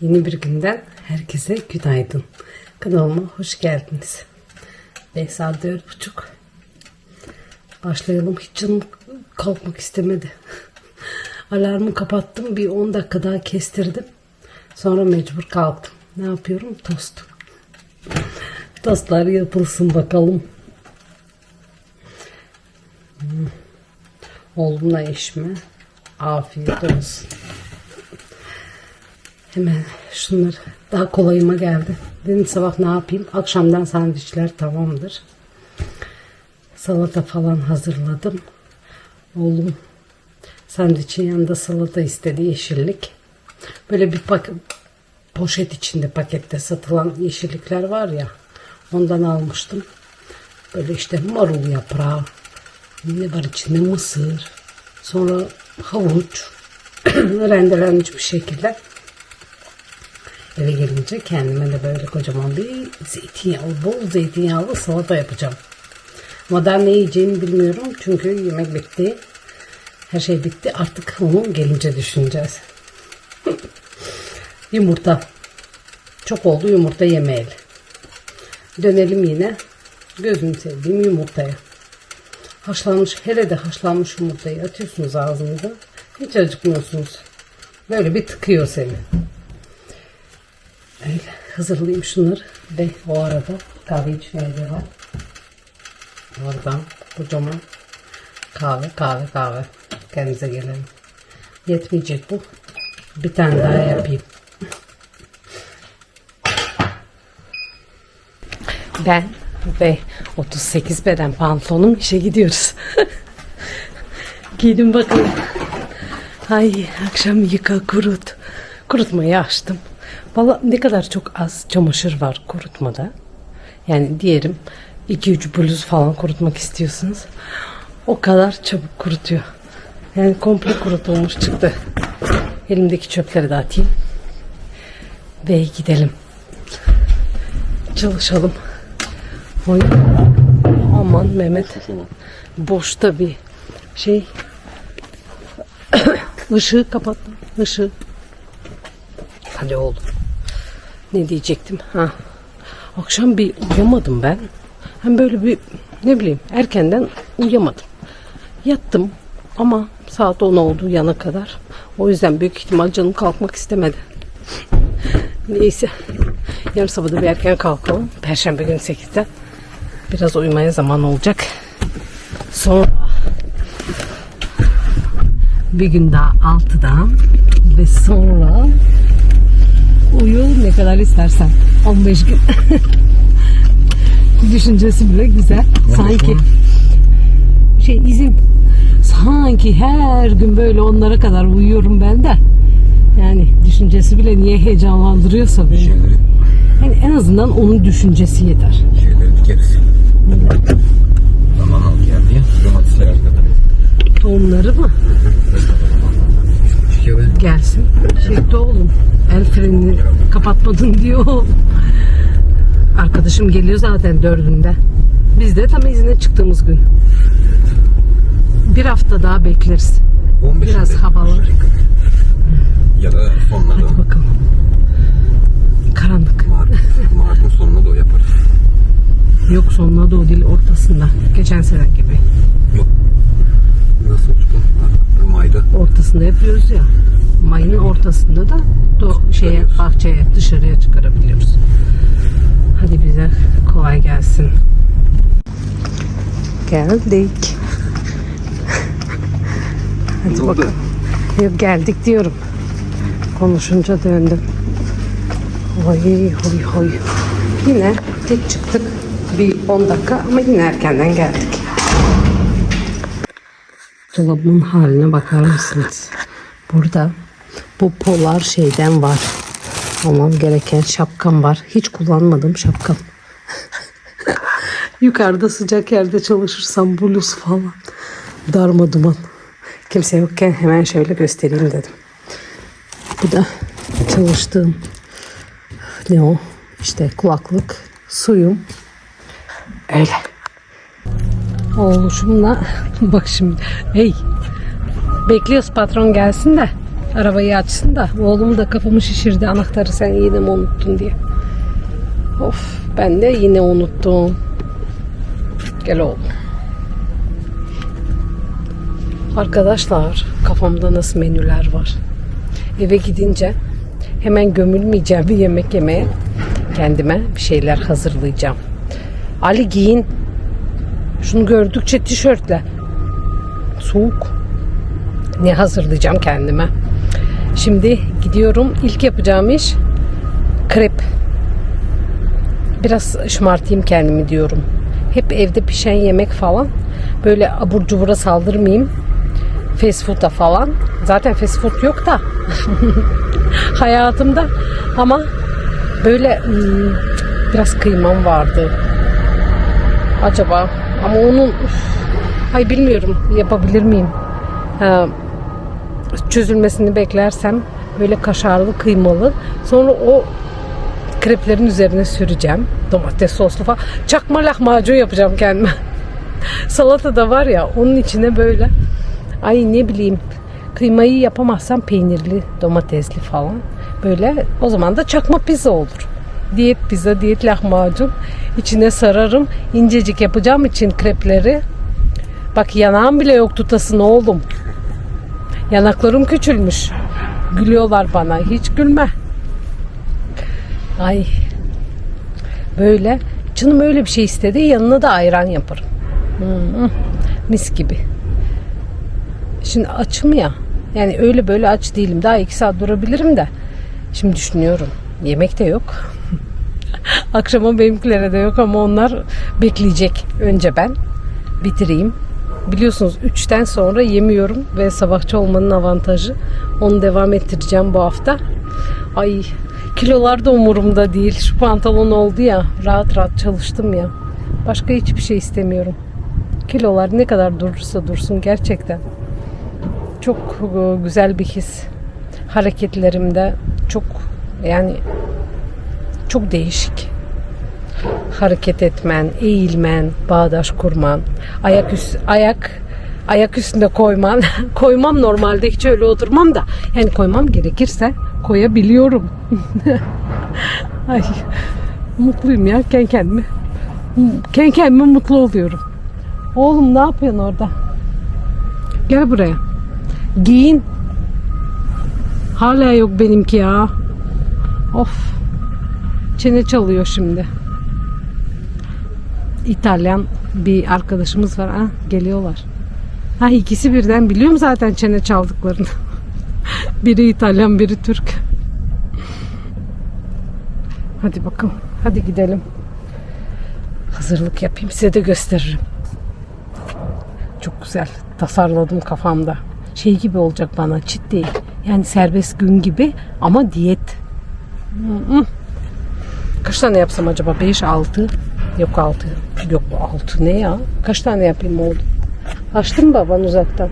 Yeni bir günden herkese günaydın. Kanalıma hoş geldiniz. Dört buçuk. Başlayalım. Hiç canım kalkmak istemedi. Alarmı kapattım. Bir 10 dakika daha kestirdim. Sonra mecbur kalktım. Ne yapıyorum? Tost. Tostlar yapılsın bakalım. Hmm. Oğlumla eşime afiyet olsun. Hemen şunları daha kolayıma geldi. Dedim sabah ne yapayım? Akşamdan sandviçler tamamdır. Salata falan hazırladım. Oğlum sandviçin yanında salata istedi yeşillik. Böyle bir pak poşet içinde pakette satılan yeşillikler var ya ondan almıştım. Böyle işte marul yaprağı, ne var içinde mısır, sonra havuç rendelenmiş bir şekilde eve gelince kendime de böyle kocaman bir zeytinyağlı, bol zeytinyağlı salata yapacağım. Ama daha ne yiyeceğimi bilmiyorum çünkü yemek bitti. Her şey bitti. Artık onu gelince düşüneceğiz. yumurta. Çok oldu yumurta yemeyeli. Dönelim yine. Gözüm sevdiğim yumurtaya. Haşlanmış, hele de haşlanmış yumurtayı atıyorsunuz ağzınıza. Hiç acıkmıyorsunuz. Böyle bir tıkıyor seni. Öyle hazırlayayım şunları ve o arada kahve içmeye devam. Oradan kocaman kahve kahve kahve. Kendimize gelelim. Yetmeyecek bu. Bir tane daha yapayım. Ben ve 38 beden pantolonum işe gidiyoruz. Giydim bakalım. Ay akşam yıka kurut. Kurutmayı açtım. Valla ne kadar çok az çamaşır var kurutmada. Yani diyelim 2-3 bluz falan kurutmak istiyorsunuz. O kadar çabuk kurutuyor. Yani komple kurutulmuş çıktı. Elimdeki çöpleri de atayım. Ve gidelim. Çalışalım. Oy. Aman Mehmet. Boşta bir şey. Işığı kapattım. Işığı. Hadi oğlum. Ne diyecektim? Ha. Akşam bir uyuyamadım ben. Hem böyle bir ne bileyim erkenden uyuyamadım. Yattım ama saat 10 oldu yana kadar. O yüzden büyük ihtimal canım kalkmak istemedi. Neyse. Yarın sabah da bir erken kalkalım. Perşembe günü 8'de. Biraz uyumaya zaman olacak. Sonra bir gün daha 6'dan ve sonra ne kadar istersen. 15 gün. Düşüncesi bile güzel. Sanki şey izin sanki her gün böyle onlara kadar uyuyorum ben de. Yani düşüncesi bile niye heyecanlandırıyorsa beni. Şeyleri, Yani en azından onun düşüncesi yeter. şeyleri dikeriz. Zaman al geldi. Domatesler arkada. Tohumları mı? Gelsin. Çekti oğlum. El frenini kapatmadın diyor. Arkadaşım geliyor zaten dördünde. Biz de tam izine çıktığımız gün. Bir hafta daha bekleriz. 15 Biraz havalı. Ya da sonuna da Bakalım. Karanlık. Mart, Mart'ın sonuna o yaparız. Yok sonuna doğru değil ortasında. Geçen sene gibi. Yok. Nasıl çıktın? Mayda. Ortasında yapıyoruz ya. Mayın ortasında da do şeye bahçeye dışarıya çıkarabiliyoruz. Hadi bize kolay gelsin. Geldik. Hadi bakalım. Yok geldik diyorum. Konuşunca döndüm. Oy oy oy. Yine tek çıktık. Bir 10 dakika ama yine erkenden geldik. Dolabımın haline bakar mısınız? Burada bu polar şeyden var. Almam gereken şapkam var. Hiç kullanmadım şapkam. Yukarıda sıcak yerde çalışırsam bluz falan. Darma duman. Kimse yokken hemen şöyle göstereyim dedim. Bu da çalıştığım ne o? İşte kulaklık, suyum. Öyle. Oğluşumla bak şimdi. Hey. Bekliyoruz patron gelsin de arabayı açsın da oğlum da kafamı şişirdi anahtarı sen yine mi unuttun diye. Of ben de yine unuttum. Gel oğlum. Arkadaşlar kafamda nasıl menüler var. Eve gidince hemen gömülmeyeceğim bir yemek yemeye. Kendime bir şeyler hazırlayacağım. Ali giyin. Şunu gördükçe tişörtle. Soğuk. Ne hazırlayacağım kendime. Şimdi gidiyorum. İlk yapacağım iş krep. Biraz şımartayım kendimi diyorum. Hep evde pişen yemek falan. Böyle abur cubura saldırmayayım. Fast food'a falan. Zaten fast food yok da. Hayatımda. Ama böyle hmm, biraz kıymam vardı. Acaba ama onun üf, ay bilmiyorum yapabilir miyim? Ha, çözülmesini beklersem böyle kaşarlı kıymalı. Sonra o kreplerin üzerine süreceğim. Domates soslu falan. Çakma lahmacun yapacağım kendime. Salata da var ya onun içine böyle ay ne bileyim kıymayı yapamazsam peynirli domatesli falan. Böyle o zaman da çakma pizza olur. Diyet pizza, diyet lahmacun. İçine sararım. incecik yapacağım için krepleri. Bak yanağım bile yok tutasın oğlum. Yanaklarım küçülmüş. Gülüyorlar bana. Hiç gülme. Ay. Böyle. Canım öyle bir şey istedi. Yanına da ayran yaparım. Hı. Mis gibi. Şimdi açım ya. Yani öyle böyle aç değilim. Daha iki saat durabilirim de. Şimdi düşünüyorum. Yemek de yok. Akşama benimkilere de yok ama onlar bekleyecek. Önce ben bitireyim. Biliyorsunuz 3'ten sonra yemiyorum ve sabahçı olmanın avantajı. Onu devam ettireceğim bu hafta. Ay kilolar da umurumda değil. Şu pantolon oldu ya. Rahat rahat çalıştım ya. Başka hiçbir şey istemiyorum. Kilolar ne kadar durursa dursun gerçekten. Çok e, güzel bir his. Hareketlerimde çok yani çok değişik. Hareket etmen, eğilmen, bağdaş kurman, ayak üst, ayak ayak üstünde koyman. Koymam normalde hiç öyle oturmam da. Yani koymam gerekirse koyabiliyorum. Ay mutluyum ya kendi kendime. Kendi kendime mutlu oluyorum. Oğlum ne yapıyorsun orada? Gel buraya. Giyin. Hala yok benimki ya. Of. Çene çalıyor şimdi. İtalyan bir arkadaşımız var. Ha, geliyorlar. Ha ikisi birden biliyorum zaten çene çaldıklarını. biri İtalyan, biri Türk. Hadi bakalım. Hadi gidelim. Hazırlık yapayım. Size de gösteririm. Çok güzel. Tasarladım kafamda. Şey gibi olacak bana. Çit değil. Yani serbest gün gibi ama diyet. Kaç tane yapsam acaba? 5, 6. Yok 6. Yok 6 ne ya? Kaç tane yapayım oldu? Açtın mı baban uzaktan?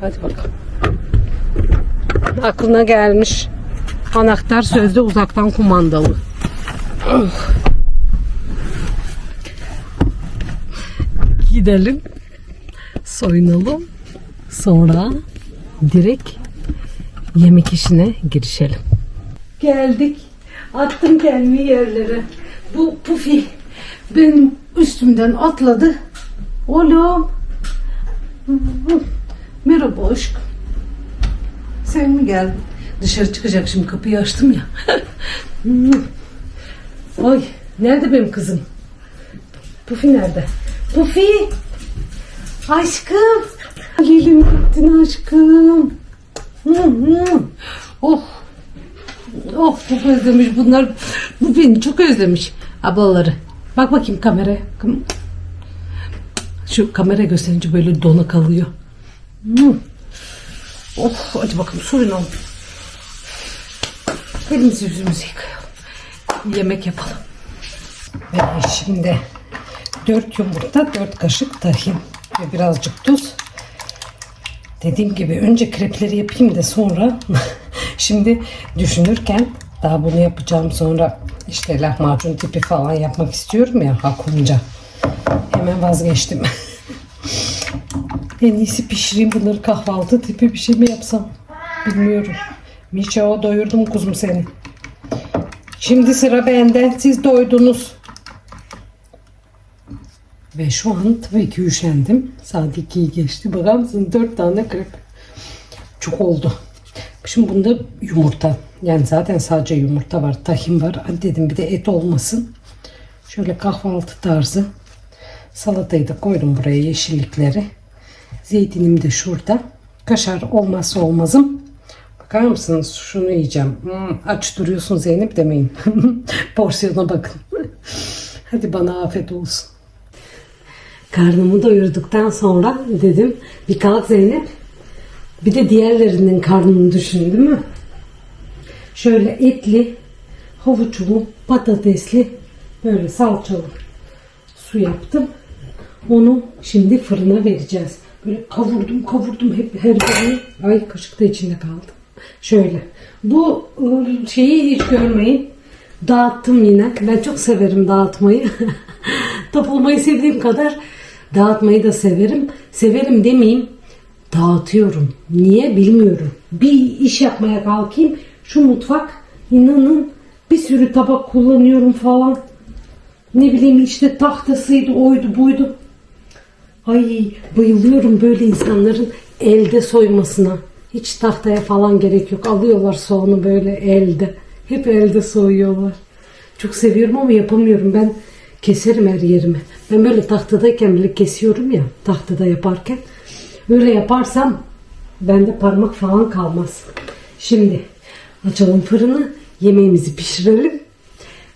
Hadi bakalım. Aklına gelmiş. Anahtar sözde uzaktan kumandalı. Gidelim. Soyunalım. Sonra direkt yemek işine girişelim. Geldik. Attım kendimi yerlere. Bu Pufi benim üstümden atladı. Oğlum. Merhaba aşkım. Sen mi geldin? Dışarı çıkacak şimdi kapıyı açtım ya. Ay nerede benim kızım? Pufi nerede? Pufi! Aşkım! Halil'im gittin aşkım. Oh Oh çok özlemiş bunlar. Bu beni çok özlemiş ablaları. Bak bakayım kameraya. Kam- Şu kamera gösterince böyle dona kalıyor. Hmm. Oh hadi bakalım soyunalım. Elimizi yüzümüzü yıkayalım. Yemek yapalım. Ve şimdi 4 yumurta, 4 kaşık tahin ve birazcık tuz. Dediğim gibi önce krepleri yapayım da sonra şimdi düşünürken daha bunu yapacağım sonra işte lahmacun tipi falan yapmak istiyorum ya aklımca. Hemen vazgeçtim. en iyisi pişireyim bunları kahvaltı tipi bir şey mi yapsam? Bilmiyorum. Mişa doyurdum kuzum seni. Şimdi sıra bende. Siz doydunuz. Ve şu an tabii ki üşendim. Saat 2'yi geçti. Bakar mısın? 4 tane krep. Çok oldu. Şimdi bunda yumurta. Yani zaten sadece yumurta var. Tahin var. Hadi dedim bir de et olmasın. Şöyle kahvaltı tarzı. Salatayı da koydum buraya yeşillikleri. Zeytinim de şurada. Kaşar olmazsa olmazım. Bakar mısınız? Şunu yiyeceğim. Hmm, aç duruyorsun Zeynep demeyin. Porsiyona bakın. Hadi bana afet olsun. Karnımı doyurduktan sonra dedim bir kalk Zeynep. Bir de diğerlerinin karnını düşün değil mi? Şöyle etli, havuçlu, patatesli, böyle salçalı su yaptım. Onu şimdi fırına vereceğiz. Böyle kavurdum kavurdum hep her birini. Ay kaşık da içinde kaldı. Şöyle. Bu ıı, şeyi hiç görmeyin. Dağıttım yine. Ben çok severim dağıtmayı. Toplamayı sevdiğim kadar dağıtmayı da severim. Severim demeyeyim. Dağıtıyorum. Niye bilmiyorum. Bir iş yapmaya kalkayım. Şu mutfak inanın bir sürü tabak kullanıyorum falan. Ne bileyim işte tahtasıydı, oydu, buydu. Ay bayılıyorum böyle insanların elde soymasına. Hiç tahtaya falan gerek yok. Alıyorlar soğanı böyle elde. Hep elde soyuyorlar. Çok seviyorum ama yapamıyorum. Ben keserim her yerimi. Ben böyle tahtadayken bile kesiyorum ya. Tahtada yaparken. Öyle yaparsam bende parmak falan kalmaz. Şimdi açalım fırını. Yemeğimizi pişirelim.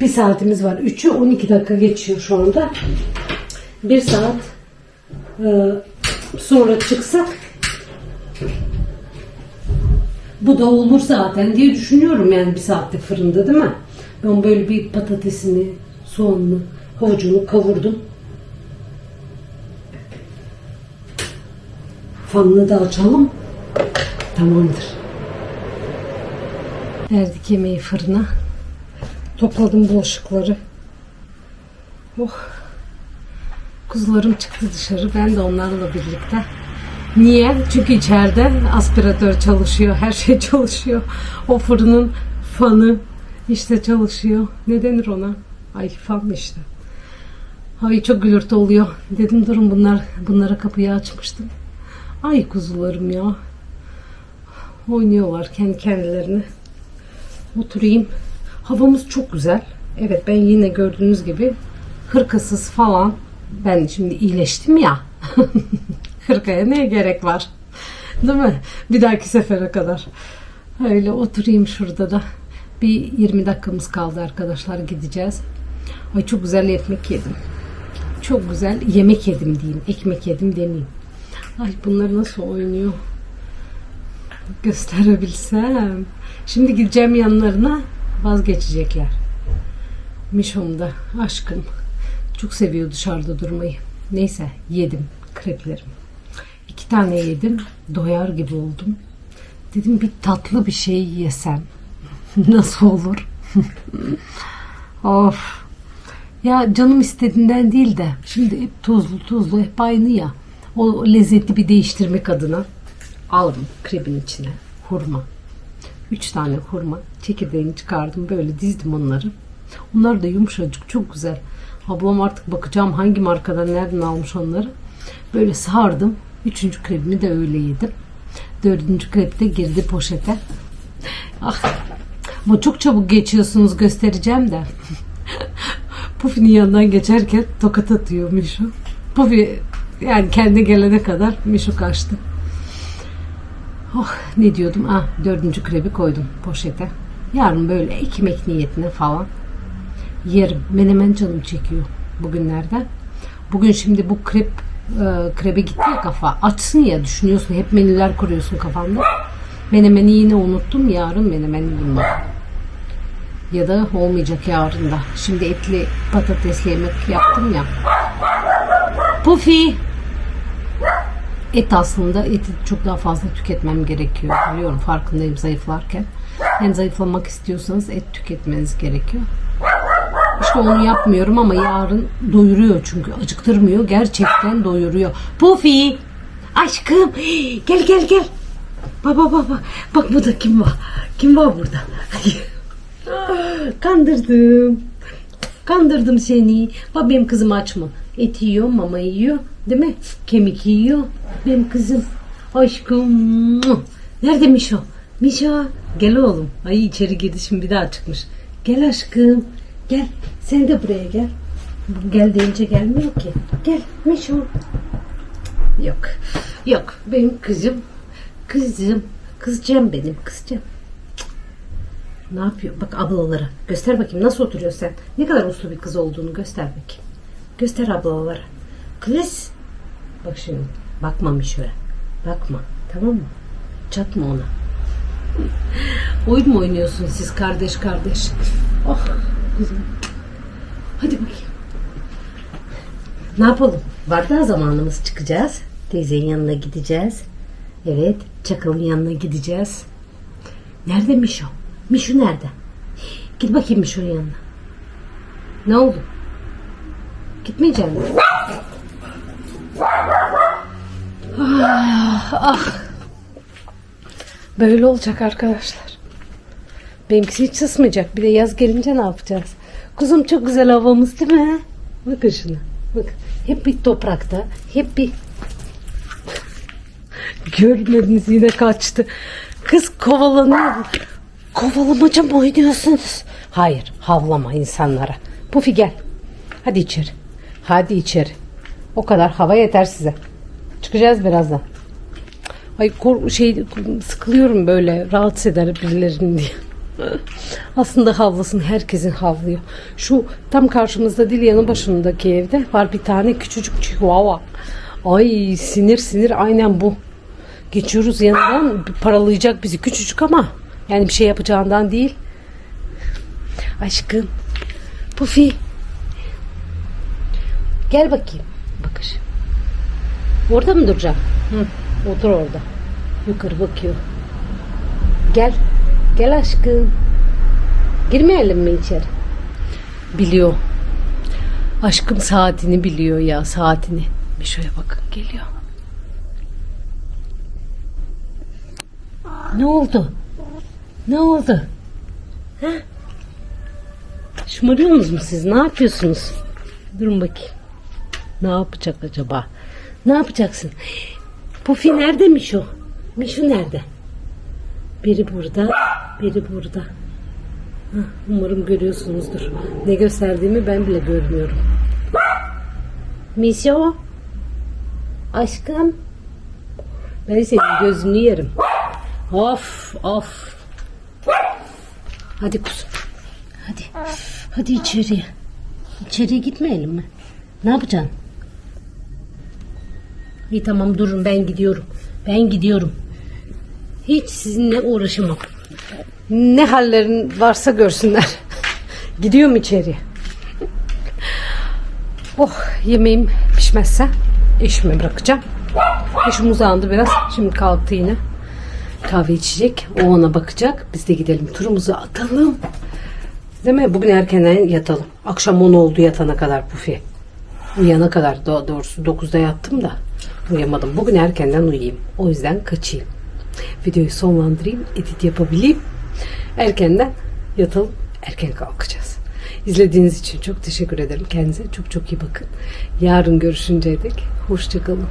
Bir saatimiz var. 3'ü 12 dakika geçiyor şu anda. Bir saat ee, sonra çıksak bu da olur zaten diye düşünüyorum yani bir saatte fırında değil mi? Ben böyle bir patatesini, soğanını, havucunu kavurdum. Fanını da açalım. Tamamdır. Verdik yemeği fırına. Topladım bulaşıkları. Oh. Kuzularım çıktı dışarı. Ben de onlarla birlikte. Niye? Çünkü içeride aspiratör çalışıyor. Her şey çalışıyor. O fırının fanı işte çalışıyor. Ne denir ona? Ay fan işte. Ay çok gürültü oluyor. Dedim durun bunlar bunlara kapıyı açmıştım. Ay kuzularım ya. Oynuyorlar kendi kendilerine. Oturayım. Havamız çok güzel. Evet ben yine gördüğünüz gibi hırkasız falan ben şimdi iyileştim ya. Hırkaya neye gerek var? Değil mi? Bir dahaki sefere kadar. Öyle oturayım şurada da. Bir 20 dakikamız kaldı arkadaşlar gideceğiz. Ay çok güzel ekmek yedim. Çok güzel yemek yedim diyeyim. Ekmek yedim demeyeyim. Ay bunlar nasıl oynuyor? Gösterebilsem. Şimdi gideceğim yanlarına vazgeçecekler. Mişom da aşkım çok seviyor dışarıda durmayı. Neyse yedim kreplerim. İki tane yedim. Doyar gibi oldum. Dedim bir tatlı bir şey yesem. Nasıl olur? of. Ya canım istediğinden değil de şimdi hep tuzlu tuzlu hep aynı ya. O lezzeti bir değiştirmek adına aldım krebin içine hurma. Üç tane hurma. Çekirdeğini çıkardım. Böyle dizdim onları. Onlar da yumuşacık. Çok güzel. Ablam artık bakacağım hangi markadan nereden almış onları. Böyle sardım. Üçüncü krebimi de öyle yedim. Dördüncü krep de girdi poşete. Ah, ama çok çabuk geçiyorsunuz göstereceğim de. Pufi'nin yanından geçerken tokat atıyor Mişu. Pufi yani kendi gelene kadar Mişu kaçtı. Oh ne diyordum? Ah dördüncü krebi koydum poşete. Yarın böyle ekmek niyetine falan yerim. Menemen canım çekiyor bugünlerde. Bugün şimdi bu krep e, krebe gitti ya kafa. Açsın ya düşünüyorsun. Hep menüler kuruyorsun kafanda. Menemeni yine unuttum. Yarın menemeni yiyeyim. Ya da olmayacak yarın da. Şimdi etli patatesli yemek yaptım ya. Pufi. Et aslında eti çok daha fazla tüketmem gerekiyor. Biliyorum farkındayım zayıflarken. Yani zayıflamak istiyorsanız et tüketmeniz gerekiyor. İşte onu yapmıyorum ama yarın doyuruyor çünkü acıktırmıyor. Gerçekten doyuruyor. Pufi! Aşkım! Gel gel gel. Baba baba. Bak burada kim var? Kim var burada? Kandırdım. Kandırdım seni. Bak benim kızım aç mı? Et yiyor, mama yiyor. Değil mi? Kemik yiyor. Benim kızım. Aşkım. Nerede Mişo? Mişo. Gel oğlum. Ay içeri girdi şimdi bir daha çıkmış. Gel aşkım. Gel. Sen de buraya gel. Gel deyince gelmiyor ki. Gel Mişo. Yok. Yok. Benim kızım. Kızım. Kızcağım benim. Kızcağım. Ne yapıyor? Bak ablalara. Göster bakayım nasıl oturuyor sen. Ne kadar uslu bir kız olduğunu göster bakayım. Göster ablalara. Kız. Bak şimdi. Bakma şöyle. Bakma. Tamam mı? Çatma ona. Oyun mu oynuyorsunuz siz kardeş kardeş? Oh kızım. Hadi bakayım. Ne yapalım? Var daha zamanımız çıkacağız. Teyzenin yanına gideceğiz. Evet, Çakal'ın yanına gideceğiz. Nerede Mişo? Mişo nerede? Git bakayım Mişo'nun yanına. Ne oldu? Gitmeyecek misin? Ah, ah. Böyle olacak arkadaşlar. Benimkisi hiç ısmayacak. Bir de yaz gelince ne yapacağız? Kuzum çok güzel havamız değil mi? Bakın şuna. Bak. Hep bir toprakta. Hep bir Görmediniz yine kaçtı. Kız kovalanıyor. Kovalamaca mı oynuyorsunuz? Hayır havlama insanlara. Pufi gel. Hadi içeri. Hadi içeri. O kadar hava yeter size. Çıkacağız birazdan. Ay kor şey sıkılıyorum böyle rahatsız eder birilerini diye. Aslında havlasın herkesin havlıyor. Şu tam karşımızda Dilya'nın başındaki evde var bir tane küçücük chihuahua. Ay sinir sinir aynen bu. Geçiyoruz yanından paralayacak bizi küçücük ama yani bir şey yapacağından değil. Aşkım. Pufi. Gel bakayım. Bakış. Orada mı duracağım? Hı, otur orada. Yukarı bakıyor. Gel. Gel aşkım. Girmeyelim mi içeri? Biliyor. Aşkım saatini biliyor ya saatini. Bir şöyle bakın geliyor. Ne oldu? Ne oldu? Ha? Şımarıyorsunuz mu siz? Ne yapıyorsunuz? Durun bakayım. Ne yapacak acaba? Ne yapacaksın? Pufi nerede Mişo? Mişo nerede? Biri burada, biri burada. Hah, Umarım görüyorsunuzdur. Ne gösterdiğimi ben bile görmüyorum. Mişo? Aşkım? Ben senin gözünü yerim. Of of. Hadi kuzum. Hadi. Hadi içeriye. İçeriye gitmeyelim mi? Ne yapacaksın? İyi tamam durun ben gidiyorum. Ben gidiyorum. Hiç sizinle uğraşamam. Ne hallerin varsa görsünler. Gidiyorum içeriye. Oh yemeğim pişmezse eşime bırakacağım. Eşim uzandı biraz. Şimdi kalktı yine. Kahve içecek. O ona bakacak. Biz de gidelim turumuzu atalım. Değil mi? Bugün erkenden yatalım. Akşam 10 oldu yatana kadar Pufi. Uyana kadar daha doğrusu 9'da yattım da uyamadım. Bugün erkenden uyuyayım. O yüzden kaçayım. Videoyu sonlandırayım. Edit yapabileyim. Erkenden yatalım. Erken kalkacağız. İzlediğiniz için çok teşekkür ederim. Kendinize çok çok iyi bakın. Yarın görüşünceye dek hoşçakalın.